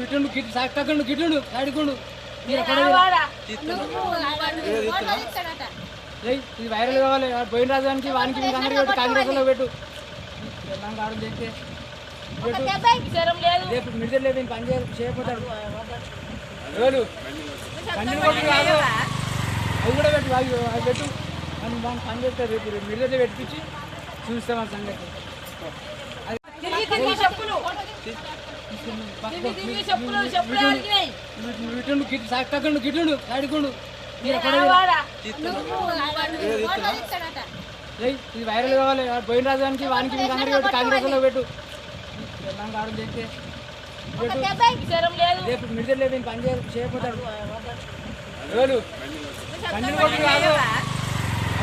ఇటుండు Git చక్కకుండా గిట్టుండు సైడ్కుండు ఇది viral కావాలి పోయిన రాజానికి వానికి మీకు పెట్టు కాంగ్రెస్లో పెట్టు చేస్తే లేదు రేపు మిడిల్ లేదు పని చేయకపోతాడు అవి కూడా పెట్టు అవి పెట్టు అని పని చేస్తారు రేపు రేపు మిడిల్ పెట్టించి చూస్తాం సంగతి ఇది వైరల్ కావాలి. ఆ పోయిన రాజానికి వానికి మీకు అందరికీ పెట్టు కాంగ్రెస్లో పెట్టు. ఆడ చేస్తే లేదు. రేపు మిడిల్ లేదు పని చేయ చేయకపోతాడు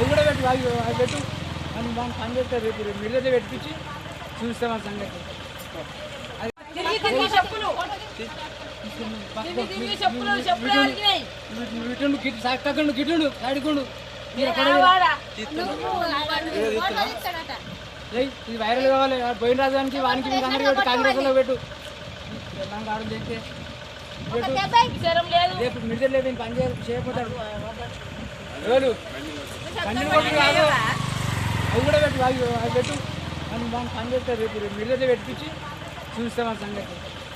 కూడా పెట్టు అవి పెట్టు. అని దాన్ని పని చేస్తారు రేపు రేపు మిడిల్ పెట్టించి చూస్తాం ఆ సంగతి. ఇటుండు గిట్ చక్కకుండా గిట్టుండు సైడ్కుండు ఇది వైరల్ కావాలి. పోయిన రాజానికి వానికి పెట్టు కాంగ్రెస్లో పెట్టు. ఆడ చేస్తే రేపు మిడిల్ లేదు పని చేయ చేయకపోతాడు ఎవరు కంటిన్యూ కొట్టి కాదు అవి కూడా పెట్టు అవి పెట్టు. అని దాన్ని పని చేస్తారు రేపు రేపు మిడిల్ పెట్టించి చూస్తాం ఆ సంగతి.